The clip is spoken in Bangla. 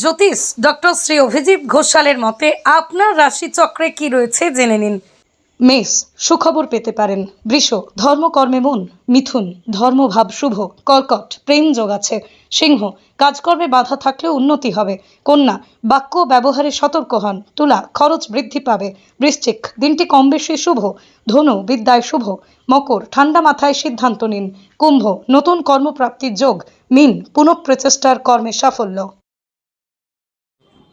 জ্যোতিষ ডক্টর শ্রী অভিজিৎ ঘোষালের মতে আপনার রাশিচক্রে কি রয়েছে জেনে নিন। মেষ, সুখবর পেতে পারেন। বৃষ, ধর্মকর্মে মন। মিথুন, ধর্মভাব শুভ। কর্কট, প্রেম যোগ আছে। সিংহ, কাজকর্মে বাধা থাকলেও উন্নতি হবে। কন্যা, বাক্য ব্যবহারে সতর্ক হন। তুলা, খরচ বৃদ্ধি পাবে। বৃশ্চিক, দিনটি কম বেশি শুভ। ধনু, বিদ্যায় শুভ। মকর, ঠান্ডা মাথায় সিদ্ধান্ত নিন। কুম্ভ, নতুন কর্মপ্রাপ্তির যোগ। মিন, পুনঃপ্রচেষ্টার কর্মে সাফল্য।